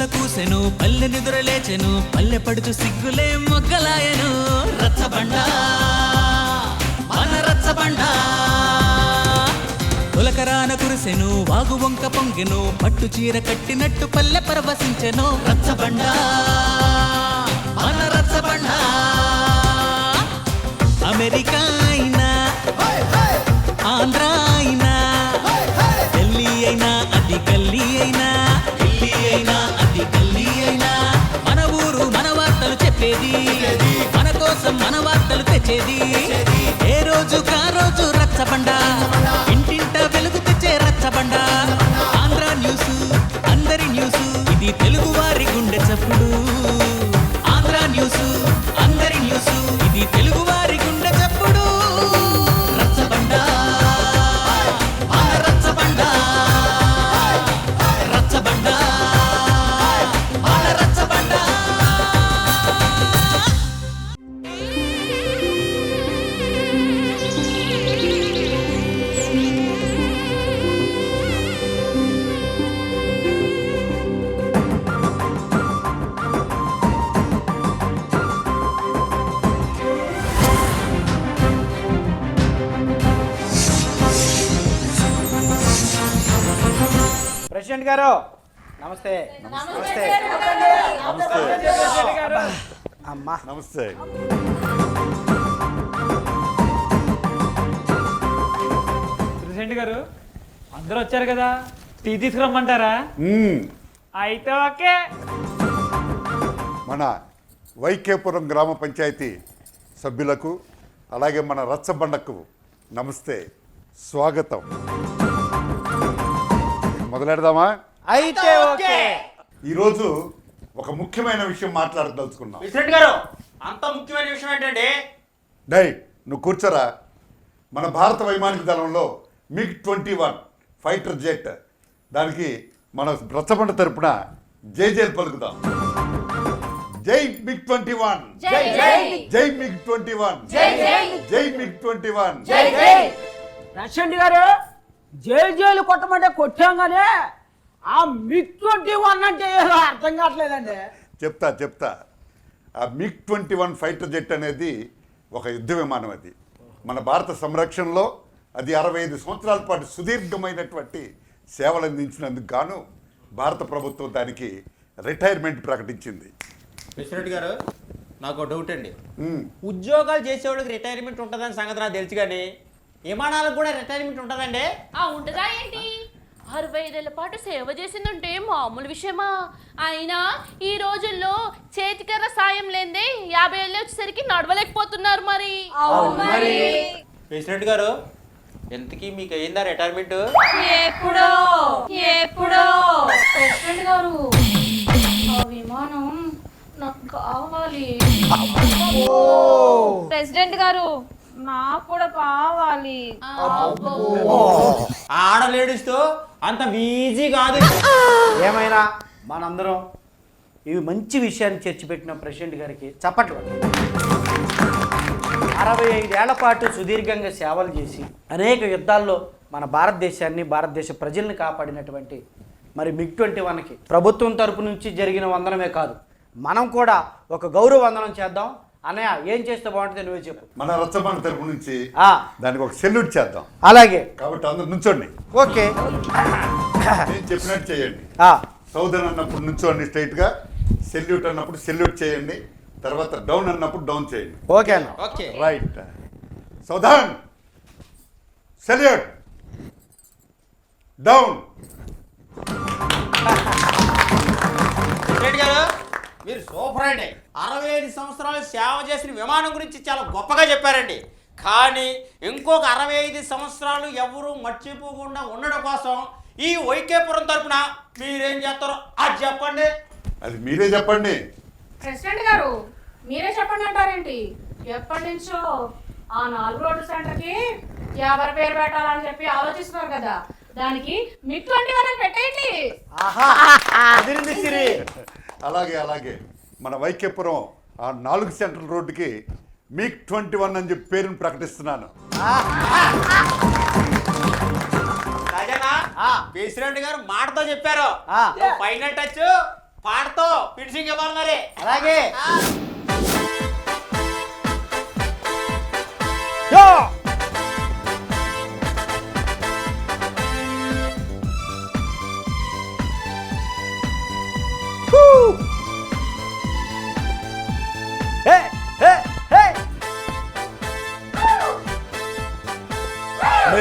కూత కూసెను పల్లె నిదుర లేచెను పల్లె పడుచు సిగ్గులే మొగ్గలాయను. రచ్చబండ మన రచ్చబండ. కురిసెను వాగు వంక పొంగెను పట్టు చీర కట్టినట్టు పల్లె పరవశించెను. రచ్చబండ మన రచ్చబండ. అమెరికా అయినా ఆంధ్ర செதி గారు. నమస్తే. నమస్తే. అమ్మా నమస్తే. ప్రెసిడెంట్ గారు. అందరూ వచ్చారు కదా? టీ తీసుకురమ్మంటారా? మ్మ్. అయితే ఓకే. మన వైకేపురం గ్రామ పంచాయతీ సభ్యులకు అలాగే మన రచ్చబండకు నమస్తే. స్వాగతం. మొదలెడదామా? అయితే ఓకే. ఈరోజు ఒక ముఖ్యమైన విషయం మాట్లాడదలుచుకున్నాం. ప్రెసిడెంట్ గారు అంత ముఖ్యమైన విషయం ఏంటండి? డై నువ్వు కూర్చోరా. మన భారత వైమానిక దళంలో MiG twenty one fighter jet దానికి మన రచ్చబండ తరపున జై జైలు పలుకుదాం. జై మిగ్ ట్వంటీ వన్. జై మిగ్ ట్వంటీ వన్. జై మిగ్ ట్వంటీ వన్. ప్రెసిడెంట్ గారు. జైలు జైలు కొట్టమంటే కొట్టాం కానీ ఆ మిగ్ ట్వంటీ వన్ అంటే ఏదో అర్థం కావట్లేదండి. చెప్తా చెప్తా. ఆ MiG twenty one fighter jet అనేది ఒక యుద్ధ విమానం అది. మన భారత సంరక్షణలో అది అరవై ఐదు సంవత్సరాల పాటు సుదీర్ఘమైనటువంటి సేవలు అందించినందుకు గాను భారత ప్రభుత్వం దానికి రిటైర్మెంట్ ప్రకటించింది. ప్రెసిడెంట్ గారు నాకు డౌట్ అండి. ఉద్యోగాలు చేసేవాళ్ళకి రిటైర్మెంట్ ఉంటుందని సంగతి నాకు తెలుసు కానీ విమానాలకు కూడా రిటైర్మెంట్ ఉంటుందండి. ఆ ఉంటదా ఏంటి? అరవై ఐదేళ్ళ పాటు సేవ చేసిందంటే మామూలు విషయమా? అయినా ఈ రోజుల్లో చేతికర్ర సాయం లేదే యాభై ఏళ్ళు వచ్చేసరికి నడవలేకపోతున్నారు మరి. ప్రెసిడెంట్ గారు ఎంతకీ మీకు అయిందా రిటైర్మెంట్ ఎప్పుడో ఎప్పుడో. ప్రెసిడెంట్ గారు ఆ విమానం నాకు కావాలి. ప్రెసిడెంట్ గారు నాకు కూడా కావాలి ఆడ లేడీస్తో అంత ఈజీ కాదు. ఏమైనా మనందరం ఇవి మంచి విషయాన్ని చర్చిపెట్టిన ప్రెసిడెంట్ గారికి చప్పట్లు అరవై ఐదేళ్ళ పాటు సుదీర్ఘంగా సేవలు చేసి అనేక యుద్ధాల్లో మన భారతదేశాన్ని భారతదేశ ప్రజల్ని కాపాడినటువంటి మరి మిగ్ ట్వంటీ వన్కి ప్రభుత్వం తరపు నుంచి జరిగిన వందనమే కాదు. మనం కూడా ఒక గౌరవ వందనం చేద్దాం. అన్నయ్య ఏం చేస్తే బాగుంటుంది నువ్వే చెప్పు. మన రచ్చబండ తరపు నుంచి ఆ, దానికి ఒక సెల్యూట్ చేద్దాం. అలాగే. కాబట్టి అందరు నుంచోండి. ఓకే. నేను చెప్పినట్టు చేయండి. ఆ, సౌదన్ అన్నప్పుడు నుంచోండి స్ట్రైట్గా సెల్యూట్ అన్నప్పుడు సెల్యూట్ చేయండి. తర్వాత డౌన్ అన్నప్పుడు డౌన్ చేయండి. ఓకే అన్న. ఓకే. రైట్ సౌదాన్! సెల్యూట్! డౌన్! గారు! మీరు సూపర్ అండి. అరవై ఐదు సంవత్సరాలు సేవ చేసిన విమానం గురించి చాలా గొప్పగా చెప్పారండి. కానీ ఇంకొక అరవై ఐదు సంవత్సరాలు ఎవరు మర్చిపోకుండా ఉండడం కోసం ఈ వైకేపురం తరపున మీరేం చేస్తారో అది చెప్పండి. అది మీరే చెప్పండి. ప్రెసిడెంట్ గారు మీరే చెప్పండి అంటారేంటి? ఎప్పటి నుంచో ఆ నాలుగు రోడ్డు సెంటర్కి ఎవరి పేరు పెట్టాలని చెప్పి ఆలోచిస్తున్నారు కదా. దానికి వన్ అని పెట్టేయండి. అలాగే అలాగే. మన వైద్యపురం ఆ నాలుగు సెంట్రల్ రోడ్డుకి మీక్ ట్వంటీ వన్ అని చెప్పి పేరుని ప్రకటిస్తున్నాను. ప్రెసిడెంట్ గారు మాటతో చెప్పారు. ఆ. ఫైనల్ టచ్ పాటతో ఫినిషింగ్ ఇవ్వాలి మరి అలాగే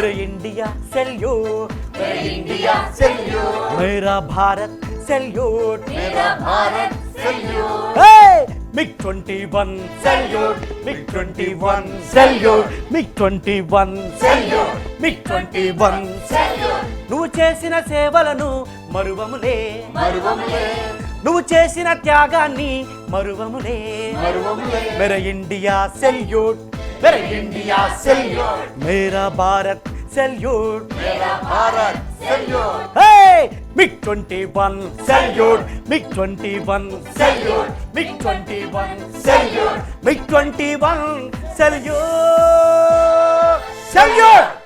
मेरे इंडिया सेल्यूट मेरे इंडिया सेल्यूट मेरा भारत सेल्यूट मेरा Bharat salute MiG 21 salute MiG 21 salute MiG 21 salute MiG 21 salute నువ్వు చేసిన సేవలను మరువములే మరువములే నువ్వు చేసిన త్యాగాన్ని మరువములే మరువములే మేరా ఇండియా సెల్యూట్ మేరా ఇండియా సెల్యూట్ మేరా భారత్ సెల్యూట్. భారత్ సెల్యూట్. హే MiG 21 salute. MiG 21 salute. MiG 21 salute. MiG 21 salute. Salute.